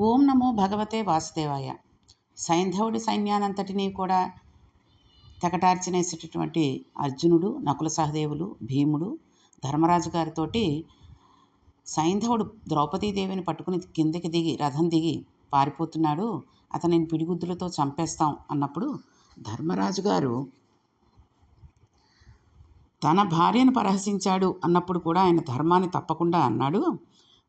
ఓం నమో భగవతే వాసుదేవాయ. సైంధవుడి సైన్యానంతటినీ కూడా తెగటార్చినేసేటటువంటి అర్జునుడు నకుల సహదేవులు భీముడు ధర్మరాజు గారితోటి సైంధవుడు ద్రౌపదీదేవిని పట్టుకుని కిందకి దిగి రథం దిగి పారిపోతున్నాడు. అతనిని పిడిగుద్దులతో చంపేస్తాం అన్నప్పుడు ధర్మరాజు గారు తన భార్యను పరహసించాడు అన్నప్పుడు కూడా ఆయన ధర్మాన్ని తప్పకుండా అన్నాడు.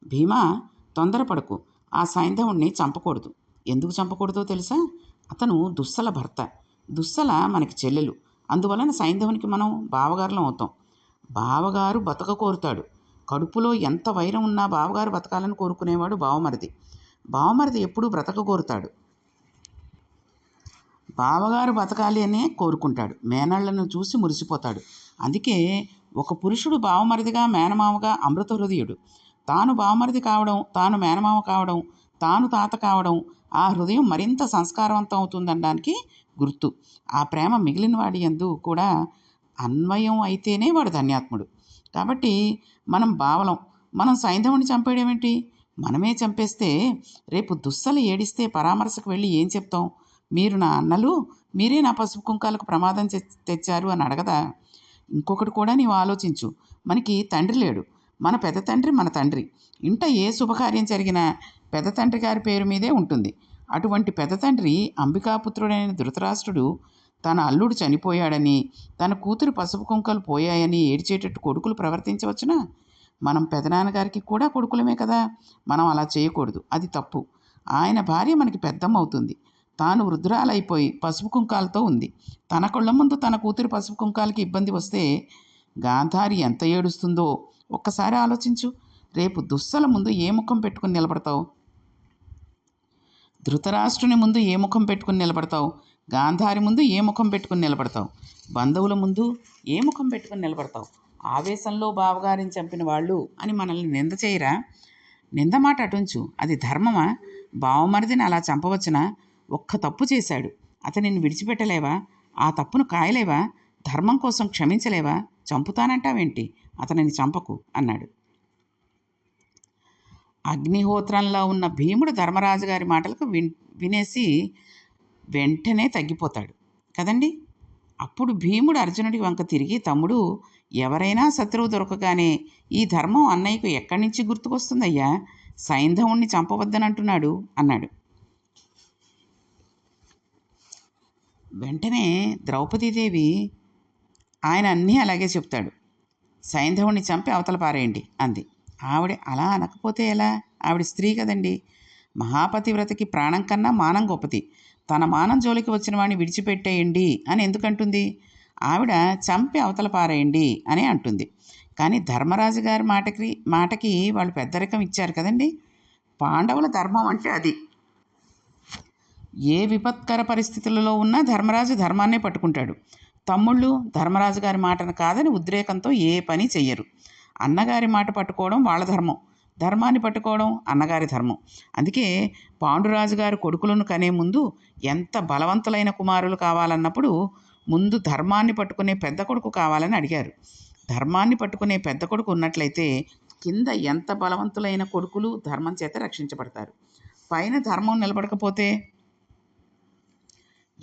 భీమా తొందరపడకు. ఆ సైంధవుణ్ణి చంపకూడదు. ఎందుకు చంపకూడదో తెలుసా? అతను దుస్సల భర్త. దుస్సల మనకి చెల్లెలు. అందువలన సైంధవునికి మనం బావగారులం అవుతాం. బావగారు బతక కోరుతాడు. కడుపులో ఎంత వైరం ఉన్నా బావగారు బతకాలని కోరుకునేవాడు బావమరిది. బావమరిది ఎప్పుడూ బ్రతక కోరుతాడు. బావగారు బతకాలి అనే కోరుకుంటాడు. మేనళ్ళను చూసి మురిసిపోతాడు. అందుకే ఒక పురుషుడు బావమరిదిగా మేనమామగా అమృత హృదయుడు. తాను బావమరిది కావడం తాను మేనమామ కావడం తాను తాత కావడం ఆ హృదయం మరింత సంస్కారవంతం అవుతుందనడానికి గుర్తు. ఆ ప్రేమ మిగిలిన వాడి ఎందు కూడా అన్వయం అయితేనే వాడు ధన్యాత్ముడు. కాబట్టి మనం బావలం మనం సైంధవుని చంపేయడమేంటి? మనమే చంపేస్తే రేపు దుస్సలు ఏడిస్తే పరామర్శకు వెళ్ళి ఏం చెప్తాం? మీరు నా అన్నలు మీరే నా పసుపు కుంకాలకు ప్రమాదం తెచ్చారు అని అడగదా? ఇంకొకటి కూడా నీవు ఆలోచించు. మనకి తండ్రి లేడు. మన పెద్ద తండ్రి మన తండ్రి. ఇంట ఏ శుభకార్యం జరిగినా పెద్ద తండ్రి గారి పేరు మీదే ఉంటుంది. అటువంటి పెద్ద తండ్రి అంబికాపుత్రుడైన ధృతరాష్ట్రుడు తన అల్లుడు చనిపోయాడని తన కూతురు పసుపు కుంకలు పోయాయని ఏడ్చేటట్టు కొడుకులు ప్రవర్తించవచ్చునా? మనం పెదనాన్నగారికి కూడా కొడుకులమే కదా. మనం అలా చేయకూడదు. అది తప్పు. ఆయన భార్య మనకి పెద్దమ్మవుతుంది తాను వృద్ధురాలైపోయి పసుపు కుంకాలతో ఉంది. తన కళ్ళ ముందు తన కూతురు పసుపు కుంకాలకి ఇబ్బంది వస్తే గాంధారి ఎంత ఏడుస్తుందో ఒక్కసారి ఆలోచించు. రేపు దుస్సల ముందు ఏ ముఖం పెట్టుకుని నిలబడతావు? ధృతరాష్ట్రుని ముందు ఏ ముఖం పెట్టుకుని నిలబడతావు? గాంధారి ముందు ఏ ముఖం పెట్టుకుని నిలబడతావు? బంధువుల ముందు ఏ ముఖం పెట్టుకుని నిలబడతావు? ఆవేశంలో బావగారిని చంపిన వాళ్ళు అని మనల్ని నింద చేయరా? నింద మాట అటుంచు. అది ధర్మమా? బావమరిదిని అలా చంపవచ్చునా? ఒక్క తప్పు చేశాడు. అతనిని విడిచిపెట్టలేవా? ఆ తప్పును కాయలేవా? ధర్మం కోసం క్షమించలేవా? చంపుతానంటావేంటి? అతనిని చంపకు అన్నాడు. అగ్నిహోత్రంలో ఉన్న భీముడు ధర్మరాజు గారి మాటలకు విన్ వినేసి వెంటనే తగ్గిపోతాడు. కదండి? అప్పుడు భీముడు అర్జునుడి వంక తిరిగి తమ్ముడు ఎవరైనా శత్రువు దొరకగానే ఈ ధర్మం అన్నయ్యకు ఎక్కడి నుంచి గుర్తుకొస్తుందయ్యా? సైంధవుణ్ణి చంపవద్దనంటున్నాడు అన్నాడు. వెంటనే ద్రౌపదీదేవి ఆయన అన్నీ అలాగే చెప్తాడు. సైంధవుణ్ణి చంపి అవతల పారేయండి అంది. ఆవిడ అలా అనకపోతే ఎలా? ఆవిడ స్త్రీ కదండి. మహాపతివ్రతకి ప్రాణం కన్నా మానం గొప్పది. తన మానం జోలికి వచ్చిన వాడిని విడిచిపెట్టేయండి అని ఎందుకంటుంది? ఆవిడ చంపి అవతల పారేయండి అని అంటుంది. కానీ ధర్మరాజు గారి మాటకి మాటకి వాళ్ళు పెద్దరికం ఇచ్చారు కదండి. పాండవుల ధర్మం అంటే అది. ఏ విపత్కర పరిస్థితులలో ఉన్నా ధర్మరాజు ధర్మాన్నే పట్టుకుంటాడు. తమ్ముళ్ళు ధర్మరాజు గారి మాటను కాదని ఉద్రేకంతో ఏ పని చెయ్యరు. అన్నగారి మాట పట్టుకోవడం వాళ్ళ ధర్మం ధర్మాన్ని పట్టుకోవడం అన్నగారి ధర్మం. అందుకే పాండురాజు గారు కొడుకులను కనే ముందు ఎంత బలవంతులైన కుమారులు కావాలన్నప్పుడు ముందు ధర్మాన్ని పట్టుకునే పెద్ద కొడుకు కావాలని అడిగారు. ధర్మాన్ని పట్టుకునే పెద్ద కొడుకు ఉన్నట్లయితే కింద ఎంత బలవంతులైన కొడుకులు ధర్మం చేత రక్షించబడతారు. పైన ధర్మం నిలబడకపోతే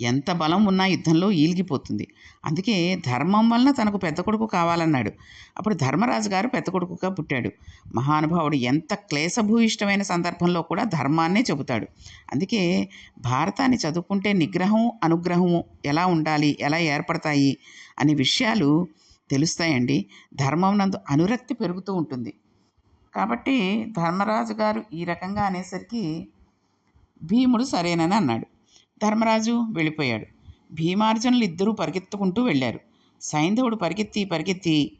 ఎంత బలం ఉన్నా యుద్ధంలో ఈలిగిపోతుంది. అందుకే ధర్మం వలన తనకు పెద్ద కొడుకు కావాలన్నాడు. అప్పుడు ధర్మరాజు గారు పెద్ద కొడుకుగా పుట్టాడు. మహానుభావుడు ఎంత క్లేశభూయిష్టమైన సందర్భంలో కూడా ధర్మాన్నే చెబుతాడు. అందుకే భారతాన్ని చదువుకుంటే నిగ్రహం అనుగ్రహము ఎలా ఉండాలి ఎలా ఏర్పడతాయి అనే విషయాలు తెలుస్తాయండి. ధర్మం నందు అనురక్తి పెరుగుతూ ఉంటుంది. కాబట్టి ధర్మరాజు గారు ఈ రకంగా అనేసరికి భీముడు సరేనని అన్నాడు. ధర్మరాజు వెళ్ళిపోయాడు. భీమార్జునులు ఇద్దరూ పరిగెత్తుకుంటూ వెళ్ళారు. సైంధవుడు పరిగెత్తి పరిగెత్తి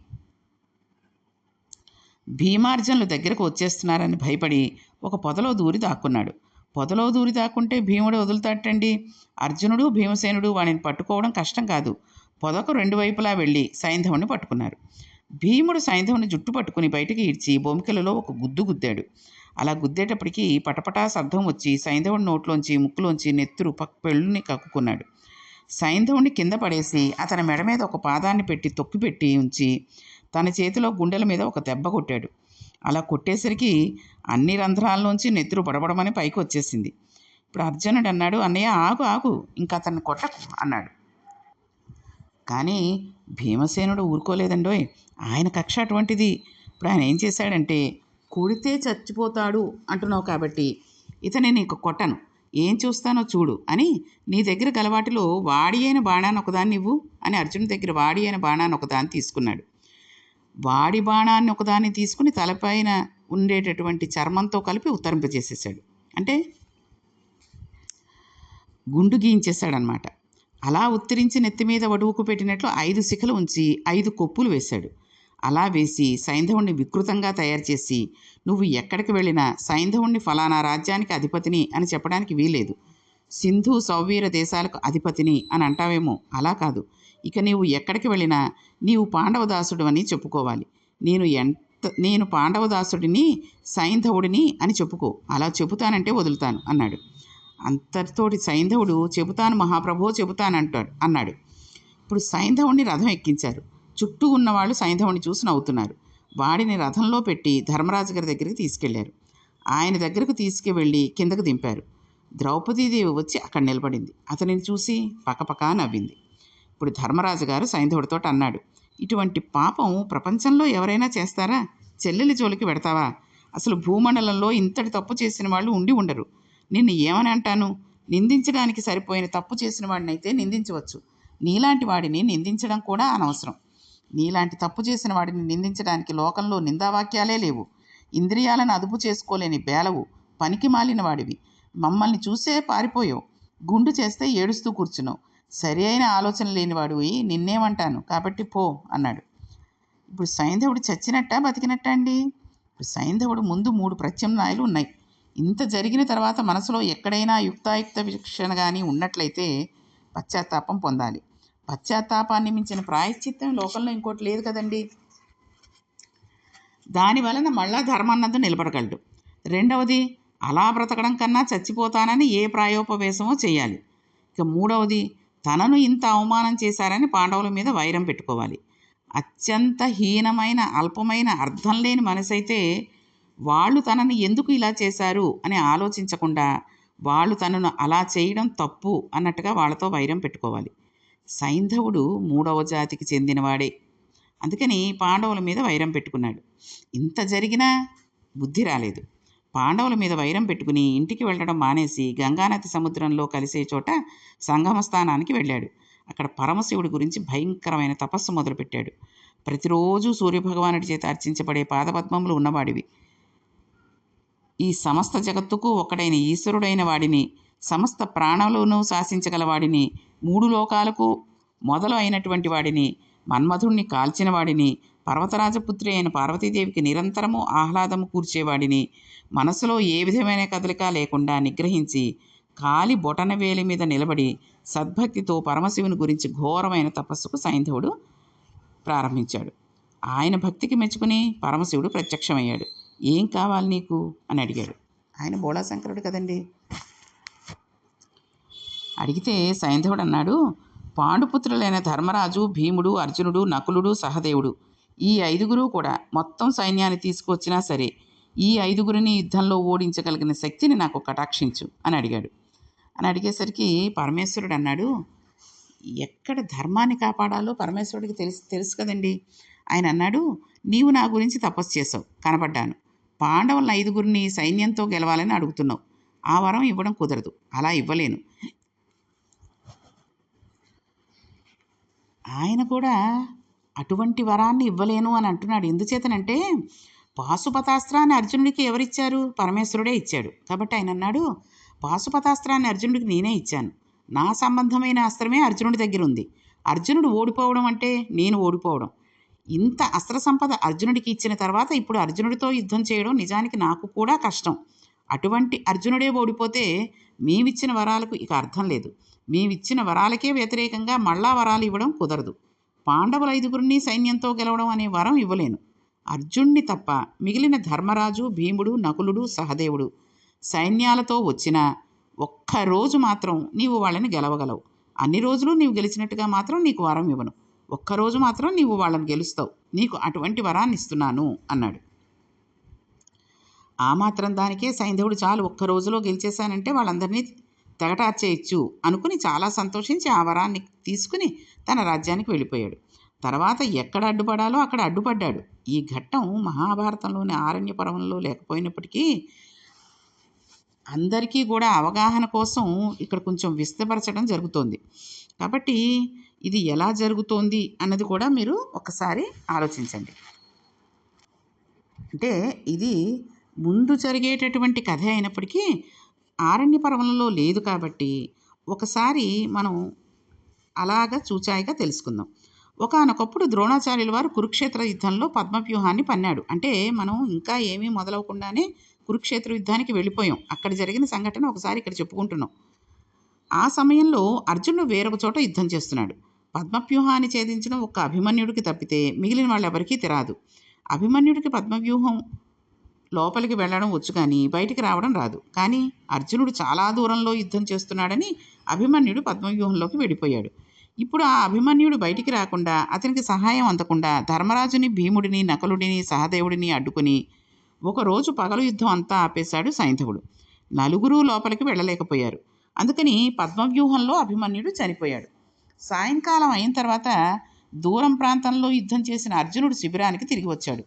భీమార్జునులు దగ్గరకు వచ్చేస్తున్నారని భయపడి ఒక పొదలో దూరి దాక్కున్నాడు. పొదలో దూరి దాక్కుంటే భీముడు వదులుతాటండి అర్జునుడు భీమసేనుడు వాడిని పట్టుకోవడం కష్టం కాదు. పొదకు రెండు వైపులా వెళ్ళి సైంధవుని పట్టుకున్నారు. భీముడు సైంధవుని జుట్టు పట్టుకుని బయటికి ఈడ్చి బొమ్మికలలో ఒక గుద్దు గుద్దాడు. అలా గుద్దేటప్పటికి పటపటా శబ్దం వచ్చి సైంధవుడి నోట్లోంచి ముక్కులోంచి నెత్తురు పక్ పెళ్ళుని కక్కుకున్నాడు. సైంధవుడిని కింద పడేసి అతని మెడ మీద ఒక పాదాన్ని పెట్టి తొక్కిపెట్టి ఉంచి తన చేతిలో గుండెల మీద ఒక దెబ్బ కొట్టాడు. అలా కొట్టేసరికి అన్ని రంధ్రాల్లోంచి నెత్తురు పడబడమని పైకి వచ్చేసింది ఇప్పుడు అర్జునుడు అన్నాడు అన్నయ్య ఆగు ఆగు ఇంకా అతన్ని కొట్టకు అన్నాడు. కానీ భీమసేనుడు ఊరుకోలేదండోయ్ ఆయన కక్ష అటువంటిది. ఇప్పుడు ఆయన ఏం చేశాడంటే కొడితే చచ్చిపోతాడు అంటున్నావు కాబట్టి ఇతనే నీకు కొట్టను. ఏం చూస్తానో చూడు అని నీ దగ్గర గలవాటిలో వాడి అయిన బాణాన్ని ఒకదాన్ని ఇవ్వు అని అర్జున్ దగ్గర వాడి అయిన బాణాన్ని ఒకదాన్ని తీసుకున్నాడు. వాడి బాణాన్ని ఒకదాన్ని తీసుకుని తలపైన ఉండేటటువంటి చర్మంతో కలిపి ఉత్తరింపజేసేసాడు అంటే గుండు గీయించేశాడనమాట అలా ఉత్తరించి నెత్తి మీద వడువుకు పెట్టినట్లు ఐదు శిఖలు ఉంచి ఐదు కొప్పులు వేశాడు. అలా వేసి సైంధవుణ్ణి వికృతంగా తయారు చేసి నువ్వు ఎక్కడికి వెళ్ళినా సైంధవుణ్ణి ఫలానా రాజ్యానికి అధిపతిని అని చెప్పడానికి వీలేదు సింధు సౌవీర దేశాలకు అధిపతిని అని అంటావేమో అలా కాదు. ఇక నీవు ఎక్కడికి వెళ్ళినా నీవు పాండవదాసుడు అని చెప్పుకోవాలి. నేను ఎంత నేను పాండవదాసుడిని సైంధవుడిని అని చెప్పుకో. అలా చెబుతానంటే వదులుతాను అన్నాడు. అంతటితోటి సైంధవుడు చెబుతాను మహాప్రభో చెబుతానంటాడు అన్నాడు. ఇప్పుడు సైంధవుడిని రథం ఎక్కించారు. చుట్టూ ఉన్నవాళ్ళు సైంధవుని చూసి నవ్వుతున్నారు. వాడిని రథంలో పెట్టి ధర్మరాజు గారి దగ్గరికి తీసుకెళ్ళారు. ఆయన దగ్గరకు తీసుకువెళ్ళి కిందకు దింపారు. ద్రౌపదీదేవి వచ్చి అక్కడ నిలబడింది. అతనిని చూసి పకపకా నవ్వింది. ఇప్పుడు ధర్మరాజు గారు సైంధవుడితో అన్నాడు ఇటువంటి పాపం ప్రపంచంలో ఎవరైనా చేస్తారా? చెల్లెలి జోలికి పెడతావా అసలు భూమండలంలో ఇంతటి తప్పు చేసిన వాళ్ళు ఉండి ఉండరు. నిన్ను ఏమని అంటాను? నిందించడానికి సరిపోయిన తప్పు చేసిన వాడినైతే నిందించవచ్చు. నీలాంటి వాడిని నిందించడం కూడా అనవసరం. నీలాంటి తప్పు చేసిన వాడిని నిందించడానికి లోకంలో నిందావాక్యాలే లేవు. ఇంద్రియాలను అదుపు చేసుకోలేని బేలవు పనికి మాలిన వాడివి. మమ్మల్ని చూసే పారిపోయావు. గుండు చేస్తే ఏడుస్తూ కూర్చున్నావు. సరి అయిన ఆలోచన లేనివాడివి నిన్నేమంటాను? కాబట్టి పో అన్నాడు. ఇప్పుడు సైంధవుడు చచ్చినట్ట బతికినట్ట అండి? ఇప్పుడు సైంధవుడు ముందు మూడు ప్రత్యామ్నాయాలు ఉన్నాయి. ఇంత జరిగిన తర్వాత మనసులో ఎక్కడైనా యుక్తాయుక్త వీక్షణ కానీ ఉన్నట్లయితే పశ్చాత్తాపం పొందాలి. పశ్చాత్తాపాన్ని మించిన ప్రాయశ్చిత్తం లోకంలో ఇంకోటి లేదు కదండి. దాని వలన మళ్ళా ధర్మాన్నది నిలబడగలడు. రెండవది అలా బ్రతకడం కన్నా చచ్చిపోతానని ఏ ప్రాయోపవేశమో చేయాలి. ఇక మూడవది తనను ఇంత అవమానం చేశారని పాండవుల మీద వైరం పెట్టుకోవాలి. అత్యంత హీనమైన అల్పమైన అర్థం లేని మనసైతే వాళ్ళు తనని ఎందుకు ఇలా చేశారు అని ఆలోచించకుండా వాళ్ళు తనను అలా చేయడం తప్పు అన్నట్టుగా వాళ్ళతో వైరం పెట్టుకోవాలి. సైంధవుడు మూడవ జాతికి చెందినవాడే. అందుకని పాండవుల మీద వైరం పెట్టుకున్నాడు. ఇంత జరిగినా బుద్ధి రాలేదు. పాండవుల మీద వైరం పెట్టుకుని ఇంటికి వెళ్ళడం మానేసి గంగానది సముద్రంలో కలిసే చోట సంగమ స్థానానికి వెళ్ళాడు. అక్కడ పరమశివుడి గురించి భయంకరమైన తపస్సు మొదలుపెట్టాడు. ప్రతిరోజు సూర్యభగవానుడి చేత అర్చించబడే పాదపద్మములు ఉన్నవాడివి. ఈ సమస్త జగత్తుకు ఒకడైన ఈశ్వరుడైన వాడిని సమస్త ప్రాణాలను శాసించగలవాడిని మూడు లోకాలకు మొదలు అయినటువంటి వాడిని మన్మధుణ్ణి కాల్చిన వాడిని పర్వతరాజపుత్రి అయిన పార్వతీదేవికి నిరంతరము ఆహ్లాదము కూర్చేవాడిని మనసులో ఏ విధమైన కదలిక లేకుండా నిగ్రహించి కాలి బొటన వేలి మీద నిలబడి సద్భక్తితో పరమశివుని గురించి ఘోరమైన తపస్సుకు సైంధవుడు ప్రారంభించాడు. ఆయన భక్తికి మెచ్చుకుని పరమశివుడు ప్రత్యక్షమయ్యాడు. ఏం కావాలి నీకు? అని అడిగాడు. ఆయన బోళాశంకరుడు కదండి. అడిగితే సైంధవుడు అన్నాడు పాండుపుత్రులైన ధర్మరాజు భీముడు అర్జునుడు నకులుడు సహదేవుడు ఈ ఐదుగురు కూడా మొత్తం సైన్యాన్ని తీసుకొచ్చినా సరే ఈ ఐదుగురిని యుద్ధంలో ఓడించగలిగిన శక్తిని నాకు కటాక్షించు అని అడిగాడు. అని అడిగేసరికి పరమేశ్వరుడు అన్నాడు ఎక్కడ ధర్మాన్ని కాపాడాలో పరమేశ్వరుడికి తెలుసు తెలుసు కదండి. ఆయన అన్నాడు నీవు నా గురించి తపస్సు చేసావు కనపడ్డాను పాండవుల ఐదుగురిని సైన్యంతో గెలవాలని అడుగుతున్నావు. ఆ వరం ఇవ్వడం కుదరదు అలా ఇవ్వలేను. ఆయన కూడా అటువంటి వరాన్ని ఇవ్వలేను అని అంటున్నాడు. ఎందుచేతనంటే పాశుపతాస్త్రాన్ని అర్జునుడికి ఎవరిచ్చారు? పరమేశ్వరుడే ఇచ్చాడు. కాబట్టి ఆయన అన్నాడు పాశుపతాస్త్రాన్ని అర్జునుడికి నేనే ఇచ్చాను. నా సంబంధమైన అస్త్రమే అర్జునుడి దగ్గర ఉంది అర్జునుడు ఓడిపోవడం అంటే నేను ఓడిపోవడం. ఇంత అస్త్ర సంపద అర్జునుడికి ఇచ్చిన తర్వాత ఇప్పుడు అర్జునుడితో యుద్ధం చేయడం నిజానికి నాకు కూడా కష్టం. అటువంటి అర్జునుడే ఓడిపోతే మేమిచ్చిన వరాలకు ఇక అర్థం లేదు. మేమిచ్చిన వరాలకే వ్యతిరేకంగా మళ్ళా వరాలు ఇవ్వడం కుదరదు. పాండవుల ఐదుగురిని సైన్యంతో గెలవడం అనే వరం ఇవ్వలేను. అర్జున్ని తప్ప మిగిలిన ధర్మరాజు భీముడు నకులుడు సహదేవుడు సైన్యాలతో వచ్చిన ఒక్కరోజు మాత్రం నీవు వాళ్ళని గెలవగలవు. అన్ని రోజులు నీవు గెలిచినట్టుగా మాత్రం నీకు వరం ఇవ్వను. ఒక్కరోజు మాత్రం నీవు వాళ్ళని గెలుస్తావు. నీకు అటువంటి వరాన్ని ఇస్తున్నాను అన్నాడు. ఆ మాత్రం దానికే సైంధవుడు చాలు ఒక్క రోజులో గెలిచేశానంటే వాళ్ళందరినీ తెగటార్చేయచ్చు అనుకుని చాలా సంతోషించి ఆ వరాన్ని తీసుకుని తన రాజ్యానికి వెళ్ళిపోయాడు. తర్వాత ఎక్కడ అడ్డుపడాలో అక్కడ అడ్డుపడ్డాడు. ఈ ఘట్టం మహాభారతంలోని ఆరణ్య పర్వంలో లేకపోయినప్పటికీ అందరికీ కూడా అవగాహన కోసం ఇక్కడ కొంచెం విస్తపరచడం జరుగుతోంది. కాబట్టి ఇది ఎలా జరుగుతోంది అన్నది కూడా మీరు ఒకసారి ఆలోచించండి. అంటే ఇది ముందు జరిగేటటువంటి కథ అయినప్పటికీ ఆరణ్య పర్వంలో లేదు కాబట్టి ఒకసారి మనం అలాగ చూచాయిగా తెలుసుకుందాం. ఒకనొకప్పుడు ద్రోణాచార్యుల వారు కురుక్షేత్ర యుద్ధంలో పద్మవ్యూహాన్ని పన్నాడు. అంటే మనం ఇంకా ఏమీ మొదలవకుండానే కురుక్షేత్ర యుద్ధానికి వెళ్ళిపోయాం. అక్కడ జరిగిన సంఘటన ఒకసారి ఇక్కడ చెప్పుకుంటున్నాం. ఆ సమయంలో అర్జునుడు వేరొక చోట యుద్ధం చేస్తున్నాడు. పద్మవ్యూహాన్ని ఛేదించడం ఒక్క అభిమన్యుడికి తప్పితే మిగిలిన వాళ్ళెవరికీ తెరాదు. అభిమన్యుడికి పద్మవ్యూహం లోపలికి వెళ్ళడం వచ్చు కానీ బయటికి రావడం రాదు. కానీ అర్జునుడు చాలా దూరంలో యుద్ధం చేస్తున్నాడని అభిమన్యుడు పద్మవ్యూహంలోకి వెళ్ళిపోయాడు. ఇప్పుడు ఆ అభిమన్యుడు బయటికి రాకుండా అతనికి సహాయం అందకుండా ధర్మరాజుని భీముడిని నకులుడిని సహదేవుడిని అడ్డుకుని ఒకరోజు పగలు యుద్ధం అంతా ఆపేశాడు సైంధవుడు. నలుగురు లోపలికి వెళ్ళలేకపోయారు. అందుకని పద్మవ్యూహంలో అభిమన్యుడు చనిపోయాడు. సాయంకాలం అయిన తర్వాత దూరం ప్రాంతంలో యుద్ధం చేసిన అర్జునుడు శిబిరానికి తిరిగి వచ్చాడు.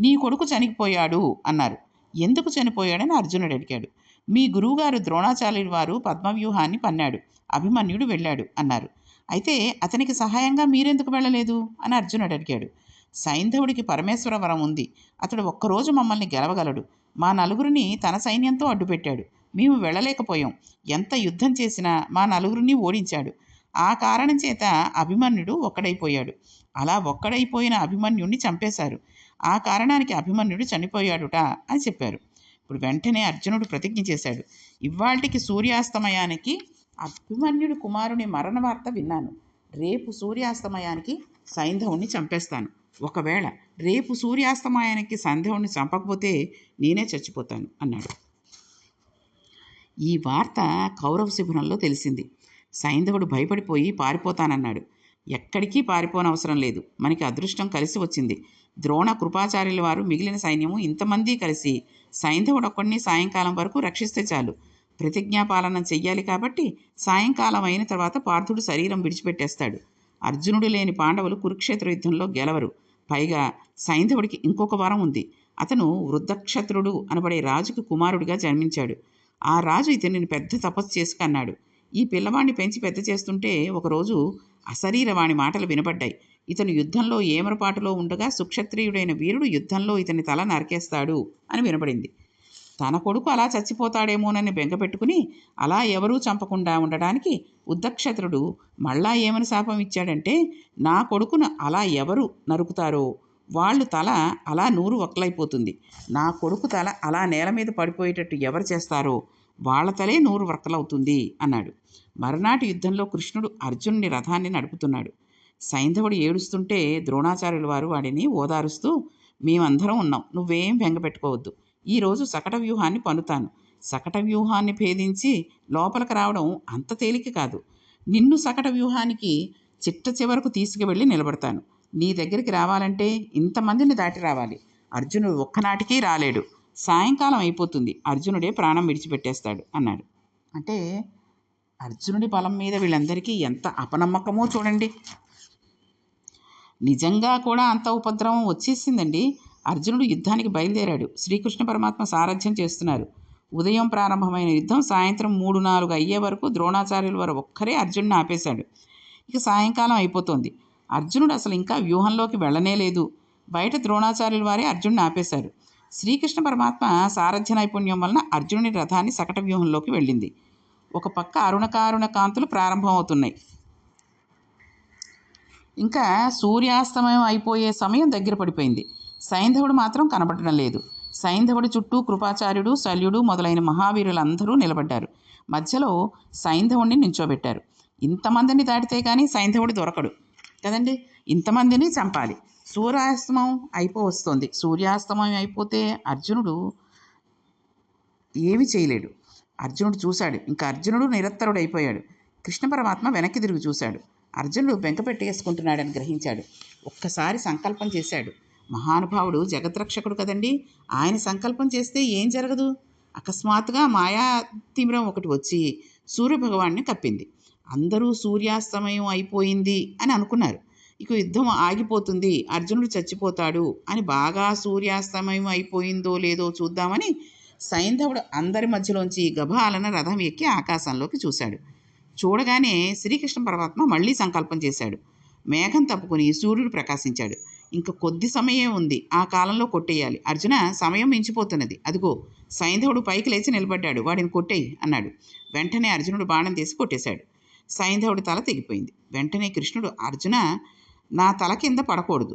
నీ కొడుకు చనిపోయాడు అన్నారు. ఎందుకు చనిపోయాడని అర్జునుడు అడిగాడు. మీ గురువుగారు ద్రోణాచార్యుడి వారు పద్మవ్యూహాన్ని పన్నాడు. అభిమన్యుడు వెళ్ళాడు అన్నారు. అయితే అతనికి సహాయంగా మీరెందుకు వెళ్ళలేదు? అని అర్జునుడు అడిగాడు. సైంధవుడికి పరమేశ్వర వరం ఉంది. అతడు ఒక్కరోజు మమ్మల్ని గెలవగలడు. మా నలుగురిని తన సైన్యంతో అడ్డుపెట్టాడు. మేము వెళ్ళలేకపోయాం. ఎంత యుద్ధం చేసినా మా నలుగురిని ఓడించాడు. ఆ కారణం చేత అభిమన్యుడు ఒక్కడైపోయాడు. అలా ఒక్కడైపోయిన అభిమన్యుడిని చంపేశారు. ఆ కారణానికి అభిమన్యుడు చనిపోయాడుట అని చెప్పారు. ఇప్పుడు వెంటనే అర్జునుడు ప్రతిజ్ఞ చేశాడు. ఇవాళకి సూర్యాస్తమయానికి అభిమన్యుడు కుమారుని మరణ వార్త విన్నాను. రేపు సూర్యాస్తమయానికి సైంధవుణ్ణి చంపేస్తాను. ఒకవేళ రేపు సూర్యాస్తమయానికి సంధ్యవుణ్ణి చంపకపోతే నేనే చచ్చిపోతాను అన్నాడు. ఈ వార్త కౌరవ శిబిరంలో తెలిసింది. సైంధవుడు భయపడిపోయి పారిపోతానన్నాడు. ఎక్కడికి పారిపోనవసరం లేదు. మనకి అదృష్టం కలిసి వచ్చింది. ద్రోణ కృపాచార్యుల వారు మిగిలిన సైన్యము ఇంతమంది కలిసి సైంధవుడు ఒక్కడిని సాయంకాలం వరకు రక్షిస్తే చాలు. ప్రతిజ్ఞాపాలన చెయ్యాలి కాబట్టి సాయంకాలం అయిన తర్వాత పార్థుడు శరీరం విడిచిపెట్టేస్తాడు. అర్జునుడు లేని పాండవులు కురుక్షేత్ర యుద్ధంలో గెలవరు. పైగా సైంధవుడికి ఇంకొక వరం ఉంది. అతను వృద్ధక్షత్రుడు అనబడే రాజుకు కుమారుడిగా జన్మించాడు. ఆ రాజు ఇతనిని పెద్ద తపస్సు చేసుకన్నాడు. అన్నాడు ఈ పిల్లవాడిని పెంచి పెద్ద చేస్తుంటే ఒకరోజు అశరీరవాణి మాటలు వినపడ్డాయి. ఇతను యుద్ధంలో ఏమరపాటులో ఉండగా సుక్షత్రియుడైన వీరుడు యుద్ధంలో ఇతని తల నరికేస్తాడు అని వినపడింది. తన కొడుకు అలా చచ్చిపోతాడేమోనని బెంగపెట్టుకుని అలా ఎవరూ చంపకుండా ఉండడానికి ఉద్దక్షత్రుడు మళ్ళా ఏమని శాపం ఇచ్చాడంటే నా కొడుకును అలా ఎవరు నరుకుతారో? వాళ్ళు తల అలా నూరు ఒక్కలైపోతుంది. నా కొడుకు తల అలా నేల మీద పడిపోయేటట్టు ఎవరు చేస్తారో? వాళ్ళ తలే నూరు వ్రతలవుతుంది అన్నాడు. మరునాటి యుద్ధంలో కృష్ణుడు అర్జునుని రథాన్ని నడుపుతున్నాడు. సైంధవుడు ఏడుస్తుంటే ద్రోణాచార్యుల వారు వాడిని ఓదారుస్తూ మేమందరం ఉన్నాం నువ్వేం బెంగపెట్టుకోవద్దు ఈరోజు సకట వ్యూహాన్ని పన్నుతాను. సకట వ్యూహాన్ని భేదించి లోపలికి రావడం అంత తేలిక కాదు. నిన్ను సకట వ్యూహానికి చిట్ట చివరకు తీసుకువెళ్ళి నిలబడతాను. నీ దగ్గరికి రావాలంటే ఇంతమందిని దాటి రావాలి. అర్జునుడు ఒక్కనాటికి రాలేడు. సాయంకాలం అయిపోతుంది. అర్జునుడే ప్రాణం విడిచిపెట్టేస్తాడు అన్నాడు. అంటే అర్జునుడి బలం మీద వీళ్ళందరికీ ఎంత అపనమ్మకమో చూడండి. నిజంగా కూడా అంత ఉపద్రవం వచ్చేసిందండి. అర్జునుడు యుద్ధానికి బయలుదేరాడు. శ్రీకృష్ణ పరమాత్మ సారథ్యం చేస్తున్నారు. ఉదయం ప్రారంభమైన యుద్ధం సాయంత్రం మూడు నాలుగు అయ్యే వరకు ద్రోణాచార్యుల వారు ఒక్కరే అర్జునుడిని ఆపేశాడు. ఇక సాయంకాలం అయిపోతుంది. అర్జునుడు అసలు ఇంకా వ్యూహంలోకి వెళ్ళనే లేదు. బయట ద్రోణాచార్యుల వారే అర్జునుడిని ఆపేశారు. శ్రీకృష్ణ పరమాత్మ సారథ్య నైపుణ్యం వలన అర్జునుని రథాన్ని సకట వ్యూహంలోకి వెళ్ళింది. ఒక పక్క అరుణకారుణ కాంతులు ప్రారంభమవుతున్నాయి. ఇంకా సూర్యాస్తమయం అయిపోయే సమయం దగ్గర పడిపోయింది. సైంధవుడు మాత్రం కనబడడం లేదు. సైంధవుడి చుట్టూ కృపాచార్యుడు శల్యుడు మొదలైన మహావీరులందరూ నిలబడ్డారు. మధ్యలో సైంధవుడిని నించోబెట్టారు. ఇంతమందిని దాటితే కానీ సైంధవుడు దొరకడు. కదండి? ఇంతమందిని చంపాలి. సూర్యాస్తమం అయిపోవస్తుంది. సూర్యాస్తమయం అయిపోతే అర్జునుడు ఏమి చేయలేడు. అర్జునుడు చూశాడు. ఇంకా అర్జునుడు నిరత్తరుడు అయిపోయాడు కృష్ణ పరమాత్మ వెనక్కి తిరిగి చూశాడు. అర్జునుడు వెంకపెట్టేసుకుంటున్నాడని గ్రహించాడు. ఒక్కసారి సంకల్పం చేశాడు. మహానుభావుడు జగద్రక్షకుడు కదండి ఆయన సంకల్పం చేస్తే ఏం జరగదు? అకస్మాత్తుగా మాయా తీవ్రం ఒకటి వచ్చి సూర్యభగవాన్ని కప్పింది అందరూ సూర్యాస్తమయం అయిపోయింది అని అనుకున్నారు. ఇక యుద్ధం ఆగిపోతుంది అర్జునుడు చచ్చిపోతాడు అని బాగా సూర్యాస్తమయం అయిపోయిందో లేదో చూద్దామని సైంధవుడు అందరి మధ్యలోంచి గభాలన రథం ఎక్కి ఆకాశంలోకి చూశాడు. చూడగానే శ్రీకృష్ణ పరమాత్మ మళ్ళీ సంకల్పం చేశాడు. మేఘం తప్పుకొని సూర్యుడు ప్రకాశించాడు. ఇంకా కొద్ది సమయం ఉంది ఆ కాలంలో కొట్టేయాలి. అర్జున సమయం మించిపోతున్నది. అదిగో సైంధవుడు పైకి లేచి నిలబడ్డాడు. వాడిని కొట్టేయి అన్నాడు. వెంటనే అర్జునుడు బాణం తీసి కొట్టేశాడు. సైంధవుడి తల తెగిపోయింది. వెంటనే కృష్ణుడు అర్జున నా తల కింద పడకూడదు.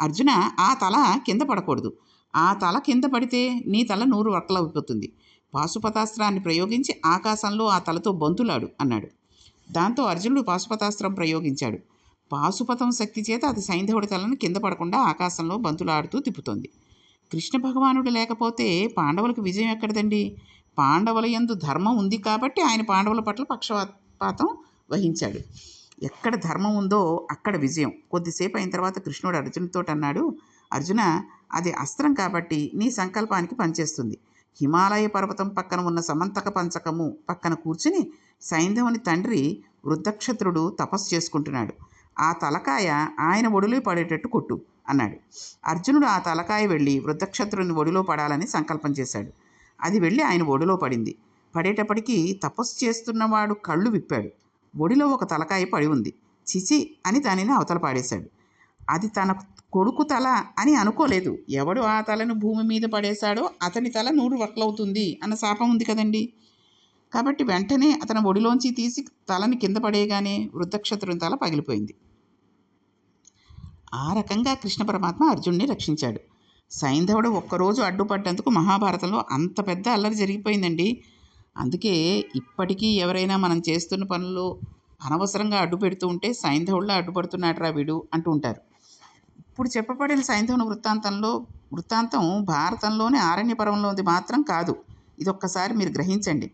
అర్జున ఆ తల కింద పడకూడదు. ఆ తల కింద పడితే నీ తల నూరు వక్కలైపోతుంది పాశుపతాస్త్రాన్ని ప్రయోగించి ఆకాశంలో ఆ తలతో బంతులాడు అన్నాడు. దాంతో అర్జునుడు పాశుపతాస్త్రం ప్రయోగించాడు. పాశుపతం శక్తి చేత అది సైంధవుడి తలను కింద పడకుండా ఆకాశంలో బంతులాడుతూ తిప్పుతోంది. కృష్ణ భగవానుడు లేకపోతే పాండవులకు విజయం ఎక్కడదండి? పాండవుల యందు ధర్మం ఉంది కాబట్టి ఆయన పాండవుల పట్ల పక్షపాతం వహించాడు. ఎక్కడ ధర్మం ఉందో అక్కడ విజయం. కొద్దిసేపు అయిన తర్వాత కృష్ణుడు అర్జునుతో అన్నాడు అర్జున అది అస్త్రం కాబట్టి నీ సంకల్పానికి పనిచేస్తుంది. హిమాలయ పర్వతం పక్కన ఉన్న సమంతక పంచకము పక్కన కూర్చుని సైంధవుని తండ్రి వృద్ధక్షత్రుడు తపస్సు చేసుకుంటున్నాడు. ఆ తలకాయ ఆయన ఒడిలో పడేటట్టు కొట్టు అన్నాడు. అర్జునుడు ఆ తలకాయ వెళ్ళి వృద్ధక్షత్రుని ఒడిలో పడాలని సంకల్పం చేశాడు. అది వెళ్ళి ఆయన ఒడిలో పడింది. పడేటప్పటికీ తపస్సు చేస్తున్నవాడు కళ్ళు విప్పాడు. ఒడిలో ఒక తలకాయ పడి ఉంది. చిచి అని దానిని అవతల పాడేశాడు. అది తన కొడుకు తల అని అనుకోలేదు. ఎవడు ఆ తలను భూమి మీద పడేశాడో అతని తల నూరు వట్లవుతుంది అన్న శాపం ఉంది కదండి. కాబట్టి వెంటనే అతని ఒడిలోంచి తీసి తలని కింద పడేయగానే వృద్ధక్షత్రుని తల పగిలిపోయింది. ఆ రకంగా కృష్ణ పరమాత్మ అర్జున్ని రక్షించాడు. సైంధవుడు ఒక్కరోజు అడ్డుపడ్డందుకు మహాభారతంలో అంత పెద్ద అల్లరి జరిగిపోయిందండి. అందుకే ఇప్పటికీ ఎవరైనా మనం చేస్తున్న పనులు అనవసరంగా అడ్డు పెడుతూ ఉంటే సైంధవుల్లో అడ్డుపడుతున్నాడు వీడు అంటూ ఉంటారు. ఇప్పుడు చెప్పబడిన సైంధవుని వృత్తాంతంలో వృత్తాంతం భారతంలోని ఆరణ్యపర్వంలోది మాత్రం కాదు. ఇదొక్కసారి మీరు గ్రహించండి.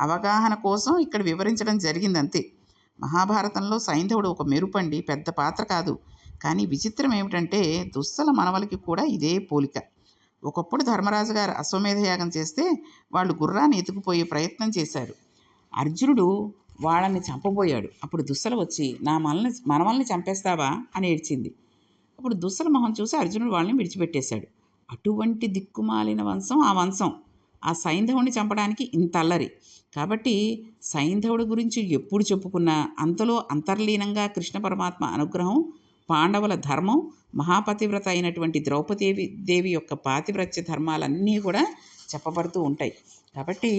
అవగాహన కోసం ఇక్కడ వివరించడం జరిగింది అంతే మహాభారతంలో సైంధవుడు ఒక మెరుపండి పెద్ద పాత్ర కాదు. కానీ విచిత్రం ఏమిటంటే దుస్సల మనవలకి కూడా ఇదే పోలిక. ఒకప్పుడు ధర్మరాజు గారు అశ్వమేధ యాగం చేస్తే వాళ్ళు గుర్రాన్ని ఎత్తుకుపోయే ప్రయత్నం చేశారు. అర్జునుడు వాళ్ళని చంపబోయాడు. అప్పుడు దుస్సలు వచ్చి నా మనల్ని మనమల్ని చంపేస్తావా? అని ఏడ్చింది. అప్పుడు దుస్సల మొహం చూసి అర్జునుడు వాళ్ళని విడిచిపెట్టేశాడు. అటువంటి దిక్కుమాలిన వంశం ఆ వంశం. ఆ సైంధవుని చంపడానికి ఇంత అల్లరి కాబట్టి సైంధవుడి గురించి ఎప్పుడు చెప్పుకున్నా అంతలో అంతర్లీనంగా కృష్ణ పరమాత్మ అనుగ్రహం పాండవుల ధర్మం మహాపతివ్రత అయినటువంటి ద్రౌపదేవి దేవి యొక్క పాతివ్రత్య ధర్మాలన్నీ కూడా చెప్పబడుతూ ఉంటాయి. కాబట్టి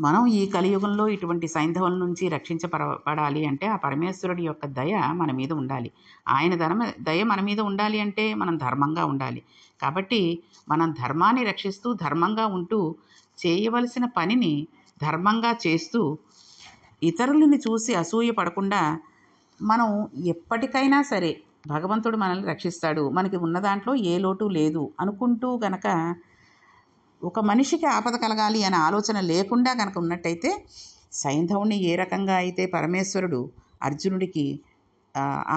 మనం ఈ కలియుగంలో ఇటువంటి సైంధవుల నుంచి రక్షించబడాలి అంటే ఆ పరమేశ్వరుడి యొక్క దయ మన మీద ఉండాలి. ఆయన ధర్మ దయ మన మీద ఉండాలి అంటే మనం ధర్మంగా ఉండాలి. కాబట్టి మనం ధర్మాన్ని రక్షిస్తూ ధర్మంగా ఉంటూ చేయవలసిన పనిని ధర్మంగా చేస్తూ ఇతరులని చూసి అసూయ పడకుండా మనం ఎప్పటికైనా సరే భగవంతుడు మనల్ని రక్షిస్తాడు. మనకి ఉన్న దాంట్లో ఏ లోటు లేదు అనుకుంటూ గనక ఒక మనిషికి ఆపద కలగాలి అనే ఆలోచన లేకుండా కనుక ఉన్నట్టయితే సైంధవుని ఏ రకంగా అయితే పరమేశ్వరుడు అర్జునుడికి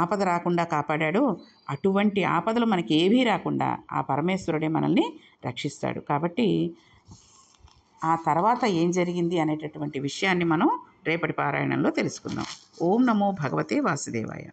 ఆపద రాకుండా కాపాడాడో అటువంటి ఆపదలు మనకి ఏవీ రాకుండా ఆ పరమేశ్వరుడే మనల్ని రక్షిస్తాడు. కాబట్టి ఆ తర్వాత ఏం జరిగింది అనేటటువంటి విషయాన్ని మనం రేపటి పారాయణంలో తెలుసుకుందాం. ఓం నమో భగవతే వాసుదేవాయ.